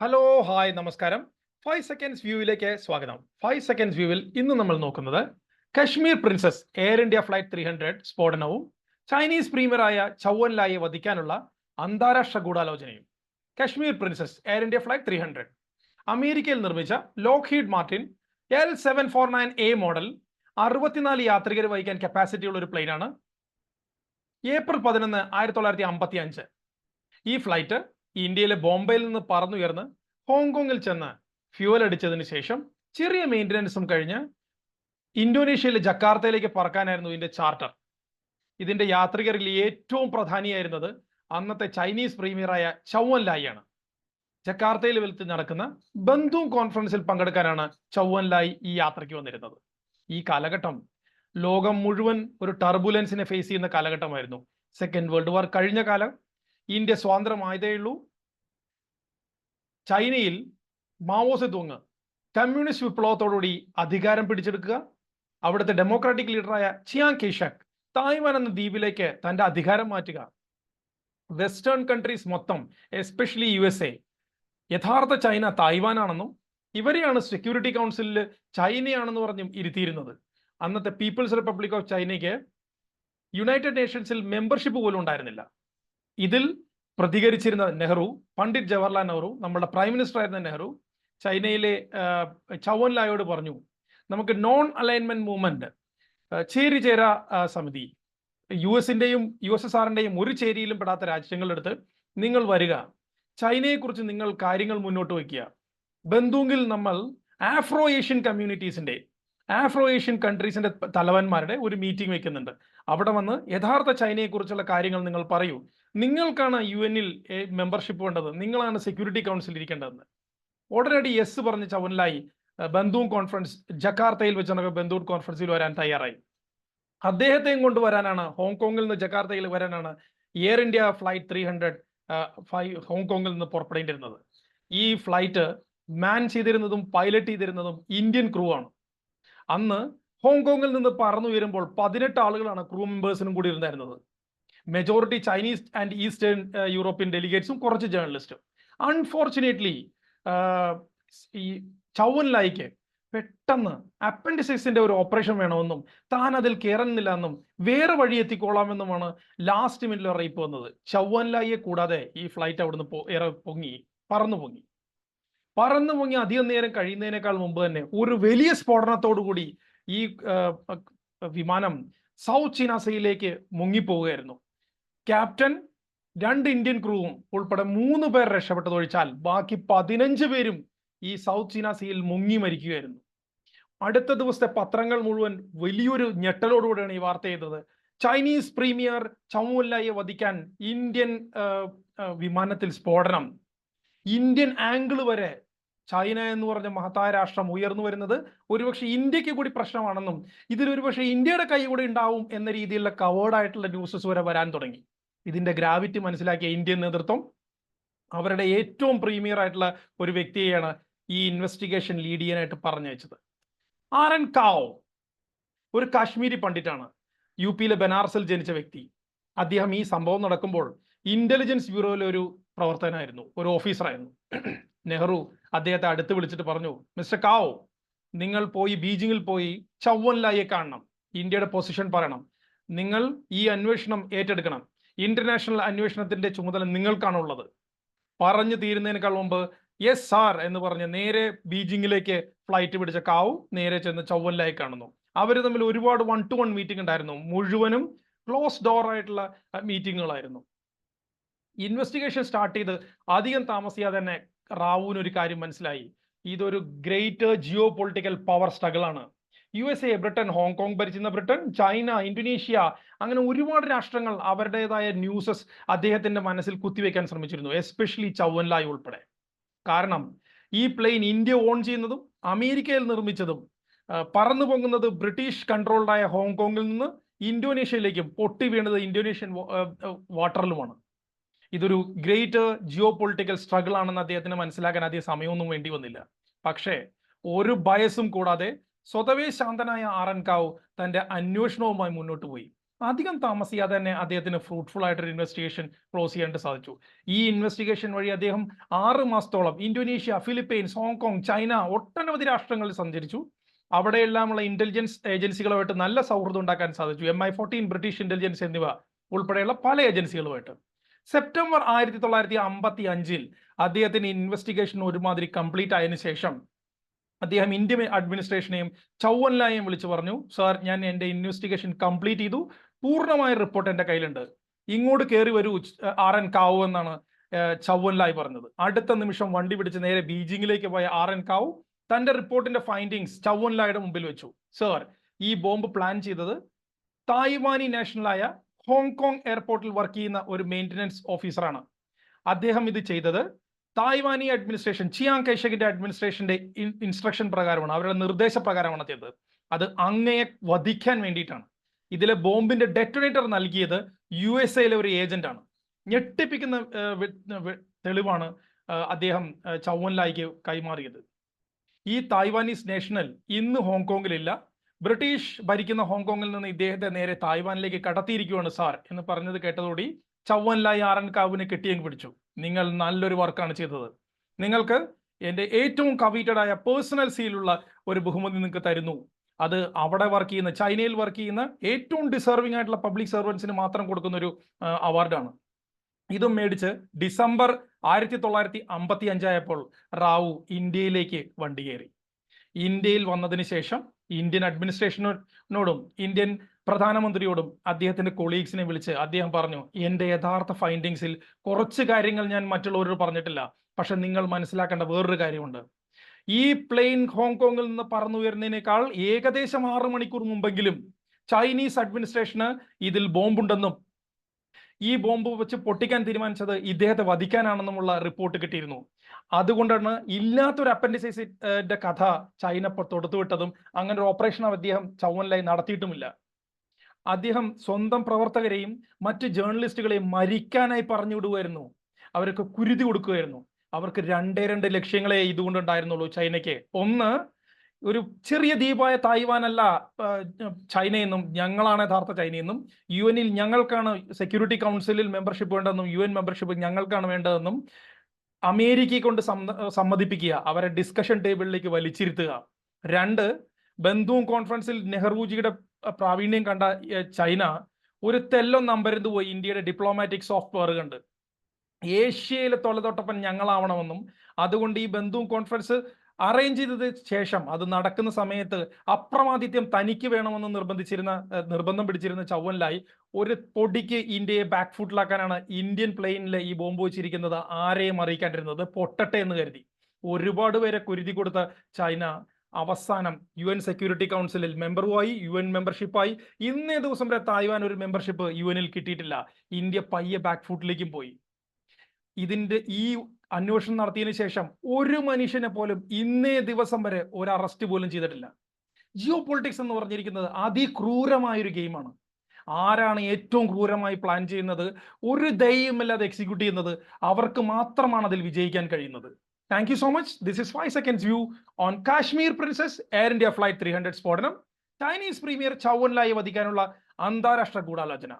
Hello hi നമസ്കാരം. Five seconds വ്യൂവിലേക്ക് സ്വാഗതം. ഫൈവ് സെക്കൻഡ്സ് വ്യൂവിൽ ഇന്ന് നമ്മൾ നോക്കുന്നത് Kashmir Princess Air India flight three hundred സ്ഫോടനവും Chinese പ്രീമിയറായ ചൗവൻ ലായെ വധിക്കാനുള്ള അന്താരാഷ്ട്ര ഗൂഢാലോചനയും. Kashmir Princess Air India flight three hundred അമേരിക്കയിൽ നിർമ്മിച്ച Lockheed Martin L seven four nine A model അറുപത്തിനാല് യാത്രികർ വഹിക്കാൻ കപ്പാസിറ്റി ഉള്ള ഒരു പ്ലെയിനാണ് ഏപ്രിൽ പതിനൊന്ന് ആയിരത്തി തൊള്ളായിരത്തി അമ്പത്തി അഞ്ച് ഈ ഫ്ലൈറ്റ് ഇന്ത്യയിലെ ബോംബെയിൽ നിന്ന് പറന്നുയർന്ന് ഹോങ്കോങ്ങിൽ ചെന്ന് ഫ്യൂവൽ അടിച്ചതിന് ശേഷം ചെറിയ മെയിന്റനൻസും കഴിഞ്ഞ് ഇന്തോനേഷ്യയിലെ ജക്കാർത്തയിലേക്ക് പറക്കാനായിരുന്നു ഇതിന്റെ ചാർട്ടർ ഇതിന്റെ യാത്രികരിൽ ഏറ്റവും പ്രധാനിയായിരുന്നത് അന്നത്തെ ചൈനീസ് പ്രീമിയറായ ചൗവൻ ലായിയാണ് ജക്കാർത്തയിൽ വെച്ച് നടക്കുന്ന ബന്ധു കോൺഫറൻസിൽ പങ്കെടുക്കാനാണ് ചൗവൻ ലായി ഈ യാത്രയ്ക്ക് വന്നിരുന്നത്. ഈ കാലഘട്ടം ലോകം മുഴുവൻ ഒരു ടർബുലൻസിനെ ഫേസ് ചെയ്യുന്ന കാലഘട്ടമായിരുന്നു. സെക്കൻഡ് വേൾഡ് വാർ കഴിഞ്ഞ കാലം. ഇന്ത്യ സ്വാതന്ത്ര്യമായതേ ഉള്ളൂ. ചൈനയിൽ മാവോ സെതുങ് കമ്മ്യൂണിസ്റ്റ് വിപ്ലവത്തോടുകൂടി അധികാരം പിടിച്ചെടുക്കുക. അവിടുത്തെ ഡെമോക്രാറ്റിക് ലീഡറായ ചിയാങ് കെയ്ഷക് തായ്വാൻ എന്ന ദ്വീപിലേക്ക് തന്റെ അധികാരം മാറ്റുക. വെസ്റ്റേൺ കൺട്രീസ് മൊത്തം എസ്പെഷ്യലി യു എസ് എ യഥാർത്ഥ ചൈന തായ്വാനാണെന്നും ഇവരെയാണ് സെക്യൂരിറ്റി കൗൺസിലിൽ ചൈനയാണെന്ന് പറഞ്ഞും ഇരുത്തിയിരുന്നത്. അന്നത്തെ പീപ്പിൾസ് റിപ്പബ്ലിക് ഓഫ് ചൈനയ്ക്ക് യുണൈറ്റഡ് നേഷൻസിൽ മെമ്പർഷിപ്പ് പോലും ഉണ്ടായിരുന്നില്ല. ഇതിൽ പ്രതികരിച്ചിരുന്ന നെഹ്റു പണ്ഡിറ്റ് ജവഹർലാൽ നെഹ്റു നമ്മുടെ പ്രൈം മിനിസ്റ്റർ ആയിരുന്ന നെഹ്റു ചൈനയിലെ ചവൻ ലായോട് പറഞ്ഞു നമുക്ക് നോൺ അലൈൻമെന്റ് മൂവ്മെന്റ് ചേരി ചേര സമിതി യു എസിന്റെയും യു എസ് എസ് ആറിന്റെയും ഒരു ചേരിയിലും പെടാത്ത രാജ്യങ്ങളെടുത്ത് നിങ്ങൾ വരിക. ചൈനയെക്കുറിച്ച് നിങ്ങൾ കാര്യങ്ങൾ മുന്നോട്ട് വയ്ക്കുക. ബന്ധുങ്കിൽ നമ്മൾ ആഫ്രോ ഏഷ്യൻ കമ്മ്യൂണിറ്റീസിന്റെ ആഫ്രോ ഏഷ്യൻ കൺട്രീസിന്റെ തലവന്മാരുടെ ഒരു മീറ്റിംഗ് വെക്കുന്നുണ്ട്. അവിടെ വന്ന് യഥാർത്ഥ ചൈനയെക്കുറിച്ചുള്ള കാര്യങ്ങൾ നിങ്ങൾ പറയൂ. നിങ്ങൾക്കാണ് യു എന്നിൽ മെമ്പർഷിപ്പ് വേണ്ടത്? നിങ്ങളാണ് സെക്യൂരിറ്റി കൗൺസിൽ ഇരിക്കേണ്ടതെന്ന്. ഉടനടി യെസ് പറഞ്ഞ ചവനിലായി ബന്ധു കോൺഫറൻസ് ജക്കാർത്തയിൽ വെച്ച് നടക്കുന്ന ബന്ധു കോൺഫറൻസിൽ വരാൻ തയ്യാറായി. അദ്ദേഹത്തെയും കൊണ്ട് വരാനാണ് ഹോങ്കോങ്ങിൽ നിന്ന് ജക്കാർത്തയിൽ വരാനാണ് Air India flight three hundred five ഹോങ്കോങ്ങിൽ നിന്ന് പുറപ്പെടേണ്ടിരുന്നത് ഈ ഫ്ലൈറ്റ് മാൻ ചെയ്തിരുന്നതും പൈലറ്റ് ചെയ്തിരുന്നതും ഇന്ത്യൻ ക്രൂ ആണ്. അന്ന് ഹോങ്കോങ്ങിൽ നിന്ന് പറന്നുയരുമ്പോൾ പതിനെട്ട് ആളുകളാണ് ക്രൂ മെമ്പേഴ്സിനും കൂടി ഇരുന്നായിരുന്നത് majority Chinese and eastern European ഡെലിഗേറ്റ്സും കുറച്ച് ജേർണലിസ്റ്റും അൺഫോർച്ചുനേറ്റ്ലി ഈ ചൗവൻ ലായിക്ക് പെട്ടെന്ന് അപ്പൻഡിസൈസിന്റെ ഒരു ഓപ്പറേഷൻ വേണമെന്നും താൻ അതിൽ കയറുന്നില്ല എന്നും വേറെ വഴി എത്തിക്കോളാമെന്നുമാണ് ലാസ്റ്റ് മിനിറ്റിൽ അറിയിപ്പ് വന്നത്. ചൗവൻ ലായിയെ കൂടാതെ ഈ ഫ്ലൈറ്റ് അവിടുന്ന് പൊങ്ങി പറന്നു പൊങ്ങി. പറന്നു പൊങ്ങി അധികം നേരം കഴിയുന്നതിനേക്കാൾ മുമ്പ് തന്നെ ഒരു വലിയ സ്ഫോടനത്തോടു കൂടി ഈ വിമാനം സൗത്ത് ചീനാസയിലേക്ക് മുങ്ങിപ്പോവുകയായിരുന്നു. ക്യാപ്റ്റൻ രണ്ട് ഇന്ത്യൻ ക്രൂവും ഉൾപ്പെടെ മൂന്ന് പേർ രക്ഷപ്പെട്ടതൊഴിച്ചാൽ ബാക്കി പതിനഞ്ച് പേരും ഈ സൗത്ത് ചീനാസയിൽ സീയിൽ മുങ്ങി മരിക്കുകയായിരുന്നു. അടുത്ത ദിവസത്തെ പത്രങ്ങൾ മുഴുവൻ വലിയൊരു ഞെട്ടലോടുകൂടിയാണ് ഈ വാർത്ത ചെയ്തത്. ചൈനീസ് പ്രീമിയർ ചൗമുല്ലയെ വധിക്കാൻ ഇന്ത്യൻ വിമാനത്തിൽ സ്ഫോടനം. ഇന്ത്യൻ ആംഗിൾ വരെ ചൈന എന്ന് പറഞ്ഞ മഹത്തായ രാഷ്ട്രം ഉയർന്നു വരുന്നത് ഒരുപക്ഷെ ഇന്ത്യയ്ക്ക് കൂടി പ്രശ്നമാണെന്നും ഇതിൽ ഒരുപക്ഷെ ഇന്ത്യയുടെ കൈ കൂടി ഉണ്ടാവും എന്ന രീതിയിലുള്ള കവേർഡ് ആയിട്ടുള്ള ന്യൂസസ് വരെ വരാൻ തുടങ്ങി. ഇതിന്റെ ഗ്രാവിറ്റി മനസ്സിലാക്കിയ ഇന്ത്യൻ നേതൃത്വം അവരുടെ ഏറ്റവും പ്രീമിയർ ആയിട്ടുള്ള ഒരു വ്യക്തിയെയാണ് ഈ ഇൻവെസ്റ്റിഗേഷൻ ലീഡ് ചെയ്യാനായിട്ട് പറഞ്ഞയച്ചത്. ആർ എൻ കാവ് ഒരു കാശ്മീരി പണ്ഡിറ്റാണ്. യു പിയിലെ ബനാറസിൽ ജനിച്ച വ്യക്തി. അദ്ദേഹം ഈ സംഭവം നടക്കുമ്പോൾ ഇന്റലിജൻസ് ബ്യൂറോയിലെ ഒരു പ്രവർത്തകനായിരുന്നു ഒരു ഓഫീസറായിരുന്നു. നെഹ്റു അദ്ദേഹത്തെ അടുത്ത് വിളിച്ചിട്ട് പറഞ്ഞു മിസ്റ്റർ കാവ് നിങ്ങൾ പോയി ബീജിങ്ങിൽ പോയി ചവ്വൻലായെ കാണണം. ഇന്ത്യയുടെ പൊസിഷൻ പറയണം. നിങ്ങൾ ഈ അന്വേഷണം ഏറ്റെടുക്കണം. ഇന്റർനാഷണൽ അന്വേഷണത്തിന്റെ ചുമതല നിങ്ങൾക്കാണുള്ളത്. പറഞ്ഞു തീരുന്നതിനേക്കാൾ മുമ്പ് യെസ് സാർ എന്ന് പറഞ്ഞ് നേരെ ബീജിങ്ങിലേക്ക് ഫ്ലൈറ്റ് പിടിച്ച കാവു നേരെ ചെന്ന് ചൗവനിലായി കാണുന്നു. അവർ തമ്മിൽ ഒരുപാട് വൺ ടു വൺ മീറ്റിംഗ് ഉണ്ടായിരുന്നു. മുഴുവനും ക്ലോസ് ഡോർ ആയിട്ടുള്ള മീറ്റിങ്ങുകളായിരുന്നു ഇൻവെസ്റ്റിഗേഷൻ സ്റ്റാർട്ട് ചെയ്ത് അധികം താമസിയാതെ തന്നെ റാവുവിന് ഒരു കാര്യം മനസ്സിലായി. ഇതൊരു great geo political power struggle ആണ് U S A Britain Hong Kong ഭരിച്ചിരുന്ന ബ്രിട്ടൻ ചൈന ഇന്തോനേഷ്യ അങ്ങനെ ഒരുപാട് രാഷ്ട്രങ്ങൾ അവരുടേതായ ന്യൂസസ് അദ്ദേഹത്തിന്റെ മനസ്സിൽ കുത്തിവെക്കാൻ ശ്രമിച്ചിരുന്നു എസ്പെഷ്യലി ചൗവൻലായ് ഉൾപ്പെടെ. കാരണം ഈ പ്ലെയിൻ ഇന്ത്യ ഓൺ ചെയ്യുന്നതും അമേരിക്കയിൽ നിർമ്മിച്ചതും പറന്നു പൊങ്ങുന്നത് ബ്രിട്ടീഷ് കൺട്രോൾഡായ ഹോങ്കോങ്ങിൽ നിന്ന് ഇന്തോനേഷ്യയിലേക്കും പൊട്ടി വീണത് ഇന്തോനേഷ്യൻ വാട്ടറിലുമാണ് ഇതൊരു ഗ്രേറ്റ് ജിയോ പൊളിറ്റിക്കൽ സ്ട്രഗിൾ ആണെന്ന് അദ്ദേഹത്തിന് മനസ്സിലാക്കാൻ അധികം സമയമൊന്നും വേണ്ടി വന്നില്ല. പക്ഷേ ഒരു ബയസും കൂടാതെ സ്വതവേ ശാന്തനായ ആർ എൻ കാവ് തന്റെ അന്വേഷണവുമായി മുന്നോട്ട് പോയി. അധികം താമസിയാതെ തന്നെ അദ്ദേഹത്തിന് ഫ്രൂട്ട്ഫുൾ ആയിട്ടൊരു ഇൻവെസ്റ്റിഗേഷൻ ക്ലോസ് ചെയ്യാനായിട്ട് സാധിച്ചു. ഈ ഇൻവെസ്റ്റിഗേഷൻ വഴി അദ്ദേഹം ആറ് മാസത്തോളം ഇന്തോനേഷ്യ ഫിലിപ്പൈൻസ് ഹോങ്കോങ് ചൈന ഒട്ടനവധി രാഷ്ട്രങ്ങളിൽ സഞ്ചരിച്ചു. അവിടെയെല്ലാമുള്ള ഇന്റലിജൻസ് ഏജൻസികളുമായിട്ട് നല്ല സൗഹൃദം ഉണ്ടാക്കാൻ സാധിച്ചു. M I fourteen British intelligence എന്നിവ ഉൾപ്പെടെയുള്ള പല ഏജൻസികളുമായിട്ട് സെപ്റ്റംബർ ആയിരത്തി തൊള്ളായിരത്തി അമ്പത്തി അഞ്ചിൽ അദ്ദേഹത്തിന് ഇൻവെസ്റ്റിഗേഷൻ ഒരുമാതിരി കംപ്ലീറ്റ് ആയതിനു ശേഷം അദ്ദേഹം ഇന്ത്യൻ അഡ്മിനിസ്ട്രേഷനെയും ചൗവൻലായെയും വിളിച്ചു പറഞ്ഞു സാർ ഞാൻ എന്റെ ഇൻവെസ്റ്റിഗേഷൻ കംപ്ലീറ്റ് ചെയ്തു. പൂർണമായ റിപ്പോർട്ട് എന്റെ കയ്യിലുണ്ട്. ഇങ്ങോട്ട് കയറി വരൂ ആർ എൻ കാവു എന്നാണ് ചൗവൻലായ് പറഞ്ഞത്. അടുത്ത നിമിഷം വണ്ടി പിടിച്ച് നേരെ ബീജിംഗിലേക്ക് പോയ ആർ എൻ കാവു തന്റെ റിപ്പോർട്ടിന്റെ ഫൈൻഡിങ്സ് ചൗവൻലായുടെ മുമ്പിൽ വെച്ചു. സർ ഈ ബോംബ് പ്ലാൻ ചെയ്തത് തായ്വാനി നാഷണലായ ഹോങ്കോങ് എയർപോർട്ടിൽ വർക്ക് ചെയ്യുന്ന ഒരു മെയിന്റനൻസ് ഓഫീസറാണ് അദ്ദേഹം ഇത് ചെയ്തത് തായ്വാനി അഡ്മിനിസ്ട്രേഷൻ ചിയാങ് കൈഷകിന്റെ അഡ്മിനിസ്ട്രേഷന്റെ ഇൻസ്ട്രക്ഷൻ പ്രകാരമാണ്. അവരുടെ നിർദ്ദേശപ്രകാരമാണ് ചെയ്തത്. അത് അങ്ങയെ വധിക്കാൻ വേണ്ടിയിട്ടാണ്. ഇതിലെ ബോംബിന്റെ ഡെറ്റോനേറ്റർ നൽകിയത് യു എസ് എയിലെ ഒരു ഏജന്റാണ് ഞെട്ടിപ്പിക്കുന്ന തെളിവാണ് അദ്ദേഹം ചൗവൻലായിക്ക് കൈമാറിയത്. ഈ തായ്വാനീസ് നാഷണൽ ഇന്ന് ഹോങ്കോങ്ങിലില്ല. ബ്രിട്ടീഷ് ഭരിക്കുന്ന ഹോങ്കോങ്ങിൽ നിന്ന് ഇദ്ദേഹത്തെ നേരെ തായ്വാനിലേക്ക് കടത്തിയിരിക്കുകയാണ് സാർ എന്ന് പറഞ്ഞത് കേട്ടതോടി ചവ്വൻലായി ആറൻ കാവിനെ കെട്ടിയങ്ങ് പിടിച്ചു. നിങ്ങൾ നല്ലൊരു വർക്കാണ് ചെയ്തത്. നിങ്ങൾക്ക് എന്റെ ഏറ്റവും കവീറ്റഡ് ആയ പേഴ്സണൽ സീലുള്ള ഒരു ബഹുമതി നിങ്ങൾക്ക് തരുന്നു. അത് അവിടെ വർക്ക് ചെയ്യുന്ന ചൈനയിൽ വർക്ക് ചെയ്യുന്ന ഏറ്റവും ഡിസേർവിംഗ് ആയിട്ടുള്ള പബ്ലിക് സർവൻസിന് മാത്രം കൊടുക്കുന്ന ഒരു അവാർഡാണ് ഇതും മേടിച്ച് ഡിസംബർ ആയിരത്തി തൊള്ളായിരത്തി അമ്പത്തി അഞ്ചായപ്പോൾ റാവു ഇന്ത്യയിലേക്ക് വണ്ടി കയറി. ഇന്ത്യയിൽ വന്നതിന് ശേഷം ഇന്ത്യൻ അഡ്മിനിസ്ട്രേഷനോടും ഇന്ത്യൻ പ്രധാനമന്ത്രിയോടും അദ്ദേഹത്തിന്റെ കൊളീഗ്സിനെ വിളിച്ച് അദ്ദേഹം പറഞ്ഞു എന്റെ യഥാർത്ഥ ഫൈൻഡിങ്സിൽ കുറച്ച് കാര്യങ്ങൾ ഞാൻ മറ്റുള്ളവരോട് പറഞ്ഞിട്ടില്ല. പക്ഷെ നിങ്ങൾ മനസ്സിലാക്കേണ്ട വേറൊരു കാര്യമുണ്ട്. ഈ പ്ലെയിൻ ഹോങ്കോങ്ങിൽ നിന്ന് പറന്നുയരുന്നതിനേക്കാൾ ഏകദേശം ആറ് മണിക്കൂർ മുമ്പെങ്കിലും ചൈനീസ് അഡ്മിനിസ്ട്രേഷന് ഇതിൽ ബോംബുണ്ടെന്നും ഈ ബോംബ് വെച്ച് പൊട്ടിക്കാൻ തീരുമാനിച്ചത് ഇദ്ദേഹത്തെ വധിക്കാനാണെന്നുമുള്ള റിപ്പോർട്ട് കിട്ടിയിരുന്നു. അതുകൊണ്ടാണ് ഇല്ലാത്തൊരു അപ്പൻഡിസൈസിന്റെ കഥ ചൈന തൊടുത്തുവിട്ടതും അങ്ങനെ ഒരു ഓപ്പറേഷൻ അദ്ദേഹം ചൗവനിലായി നടത്തിയിട്ടുമില്ല. അദ്ദേഹം സ്വന്തം പ്രവർത്തകരെയും മറ്റ് ജേർണലിസ്റ്റുകളെയും മരിക്കാനായി പറഞ്ഞു വിടുമായിരുന്നു അവർക്ക് കുരുതി കൊടുക്കുമായിരുന്നു അവർക്ക് രണ്ടേ രണ്ട് ലക്ഷ്യങ്ങളെ ഇതുകൊണ്ടുണ്ടായിരുന്നുള്ളൂ ചൈനയ്ക്ക്. ഒന്ന് ഒരു ചെറിയ ദ്വീപായ തായ്വാൻ അല്ല ചൈനയെന്നും ഞങ്ങളാണ് യഥാർത്ഥ ചൈനയെന്നും യു എനിൽ ഞങ്ങൾക്കാണ് സെക്യൂരിറ്റി കൗൺസിലിൽ മെമ്പർഷിപ്പ് വേണ്ടതെന്നും യു എൻ മെമ്പർഷിപ്പ് ഞങ്ങൾക്കാണ് വേണ്ടതെന്നും അമേരിക്കയെ കൊണ്ട് സമ്മതിപ്പിക്കുക അവരെ ഡിസ്കഷൻ ടേബിളിലേക്ക് വലിച്ചിരുത്തുക. രണ്ട് ബന്ധുവും കോൺഫറൻസിൽ നെഹ്റുജിയുടെ പ്രാവീണ്യം കണ്ട ചൈന ഒരു തെല്ലം നമ്പരുന്ന് പോയി ഇന്ത്യയുടെ ഡിപ്ലോമാറ്റിക് സോഫ്റ്റ്വെയർ കണ്ട്. ഏഷ്യയിലെ തൊലതൊട്ടപ്പൻ ഞങ്ങളാവണമെന്നും അതുകൊണ്ട് ഈ ബന്ധുവും കോൺഫറൻസ് അറേഞ്ച് ചെയ്തത് ശേഷം അത് നടക്കുന്ന സമയത്ത് അപ്രമാദിത്യം തനിക്ക് വേണമെന്ന് നിർബന്ധിച്ചിരുന്ന നിർബന്ധം പിടിച്ചിരുന്ന ചൗവനിലായി ഒരു പൊടിക്ക് ഇന്ത്യയെ ബാക്ക് ഫുട്ടിലാക്കാനാണ് ഇന്ത്യൻ പ്ലെയിനിൽ ഈ ബോംബ് വെച്ചിരിക്കുന്നത് ആരെയും അറിയിക്കാണ്ടിരുന്നത്. പൊട്ടട്ടെ എന്ന് കരുതി. ഒരുപാട് പേരെ കുരുതി കൊടുത്ത ചൈന അവസാനം യു എൻ സെക്യൂരിറ്റി കൗൺസിലിൽ മെമ്പറുമായി യു എൻ മെമ്പർഷിപ്പായി ഇന്നേ ദിവസം വരെ തായ്വാൻ ഒരു മെമ്പർഷിപ്പ് യു എനിൽ കിട്ടിയിട്ടില്ല. ഇന്ത്യ പയ്യെ ബാക്ക് ഫുട്ടിലേക്കും പോയി. ഇതിന്റെ ഈ അന്വേഷണം നടത്തിയതിനു ശേഷം ഒരു മനുഷ്യനെ പോലും ഇന്നേ ദിവസം വരെ ഒരു അറസ്റ്റ് പോലും ചെയ്തിട്ടില്ല. ജിയോ പൊളിറ്റിക്സ് എന്ന് പറഞ്ഞിരിക്കുന്നത് അതിക്രൂരമായൊരു ഗെയിമാണ് ആരാണ് ഏറ്റവും ക്രൂരമായി പ്ലാൻ ചെയ്യുന്നത്? ഒരു ദയവുമില്ലാതെ എക്സിക്യൂട്ട് ചെയ്യുന്നത് അവർക്ക് മാത്രമാണ് അതിൽ വിജയിക്കാൻ കഴിയുന്നത്. Thank you so much this is five seconds view on Kashmir Princess Air India flight three hundred സ്ഫോടനം. ചൈനീസ് പ്രീമിയർ ചൗവൻലായി വധിക്കാനുള്ള അന്താരാഷ്ട്ര ഗൂഢാലോചന.